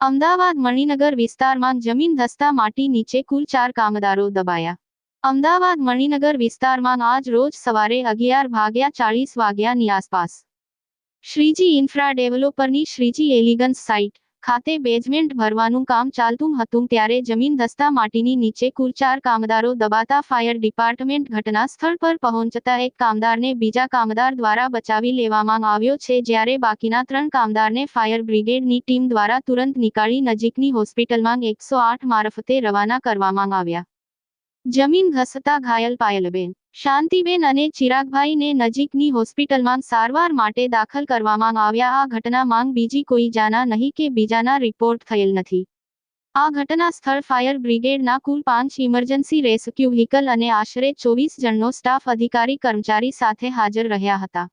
અમદાવાદ મણિનગર વિસ્તારમાં જમીન ધસતા માટી નીચે કુલ ચાર કામદારો દબાયા. અમદાવાદ મણિનગર વિસ્તારમાં આજ રોજ સવારે અગિયાર ભાગ્યા ચાળીસ વાગ્યાની આસપાસ. શ્રીજી ઇન્ફ્રા ડેવલોપરની શ્રીજી એલિગન્સ સાઇટ ખાતે બેઝમેન્ટ ભરવાનું કામ ચાલતું હતું ત્યારે જમીન દસ્તા માટીની નીચે કુલ ચાર કામદારો દબાતા ફાયર ડિપાર્ટમેન્ટ ઘટના સ્થળ પર પહોંચતા એક કામદારને બીજા કામદાર દ્વારા બચાવી લેવામાં આવ્યો છે જ્યારે બાકીના ત્રણ કામદારને ફાયર બ્રિગેડની ટીમ દ્વારા તુરંત નીકાળી નજીકની હોસ્પિટલમાં એકસો મારફતે રવાના કરવામાં આવ્યા. જમીન ઘસતા ઘાયલ પાયલબેન. શાંતિબેન અને ચિરાગભાઈને નજીકની હોસ્પિટલમાં સારવાર માટે દાખલ કરવામાં આવ્યા. આ ઘટનામાં બીજી કોઈ જાના નહીં કે બીજાના રિપોર્ટ થયેલ નથી. આ ઘટના સ્થળ ફાયર બ્રિગેડના કુલ પાંચ ઇમરજન્સી રેસ્ક્યુ વ્હીકલ અને આશરે ચોવીસ જણનો સ્ટાફ અધિકારી કર્મચારી સાથે હાજર રહ્યા હતા.